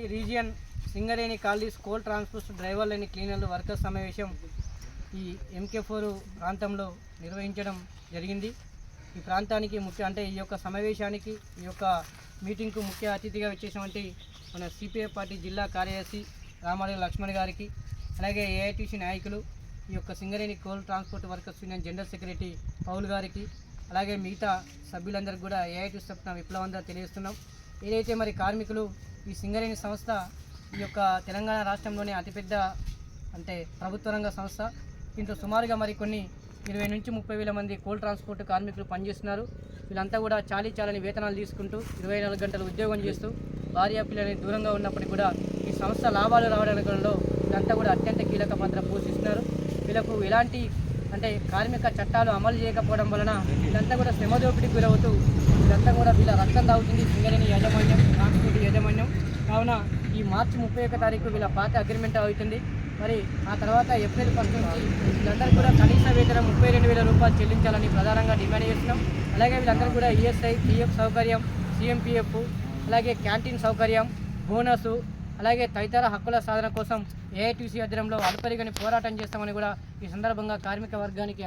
ఈ region Singareni colony coal transport driver లేని క్లీనర్లు వర్కర్స్ సమావేశం ఈ ఎంకే ఫోర్ ప్రాంతంలో నిర్వహించడం జరిగింది. ఈ ప్రాంతానికి ముఖ్య అంటే ఈ యొక్క సమావేశానికి ఈ యొక్క మీటింగ్కు ముఖ్య అతిథిగా వచ్చేసినటువంటి మన సిపిఐ పార్టీ జిల్లా కార్యదర్శి రామారావు లక్ష్మణ్ గారికి అలాగే ఏఐటీసీ నాయకులు ఈ యొక్క Singareni coal transport workers union general secretary Paul గారికి అలాగే మిగతా సభ్యులందరికీ కూడా ఏఐటీ తరఫున విప్లవంగా తెలియజేస్తున్నాం. ఏదైతే మరి కార్మికులు ఈ సింగరేణి సంస్థ ఈ యొక్క తెలంగాణ రాష్ట్రంలోనే అతిపెద్ద అంటే ప్రభుత్వ రంగ సంస్థ. దీంట్లో సుమారుగా మరి కొన్ని ఇరవై నుంచి ముప్పై వేల మంది కోల్ ట్రాన్స్పోర్ట్ కార్మికులు పనిచేస్తున్నారు. వీళ్ళంతా కూడా చాలీ చాలని వేతనాలు తీసుకుంటూ ఇరవై నాలుగు గంటలు ఉద్యోగం చేస్తూ భార్య పిల్లలని దూరంగా ఉన్నప్పటికీ కూడా ఈ సంస్థ లాభాలు రావడంలో వీళ్ళంతా కూడా అత్యంత కీలక పాత్ర పోషిస్తున్నారు. వీళ్ళకు ఎలాంటి అంటే కార్మిక చట్టాలు అమలు చేయకపోవడం వలన వీళ్ళంతా కూడా శ్రమ దోపిడీకి గురవుతూ వీళ్ళంతా కూడా వీళ్ళ రక్తం తాగుతుంది సింగరేణి యాజమాన్యం. కావున ఈ మార్చి ముప్పై ఒక్క తారీఖు వీళ్ళ పాత అగ్రిమెంట్ అవుతుంది. మరి ఆ తర్వాత ఏప్రిల్ ఫస్ట్ నుంచి వీళ్ళందరూ కూడా కనీస వేతనం ముప్పై రెండు వేల రూపాయలు చెల్లించాలని ప్రధానంగా డిమాండ్ చేస్తున్నాం. అలాగే వీళ్ళందరూ కూడా ఈఎస్ఐ పిఎఫ్ సౌకర్యం సిఎంపిఎఫ్ అలాగే క్యాంటీన్ సౌకర్యం బోనసు అలాగే తదితర హక్కుల సాధన కోసం ఏఐటీసీ ఆధ్వర్యంలో అల్పరిగని పోరాటం చేస్తామని కూడా ఈ సందర్భంగా కార్మిక వర్గానికి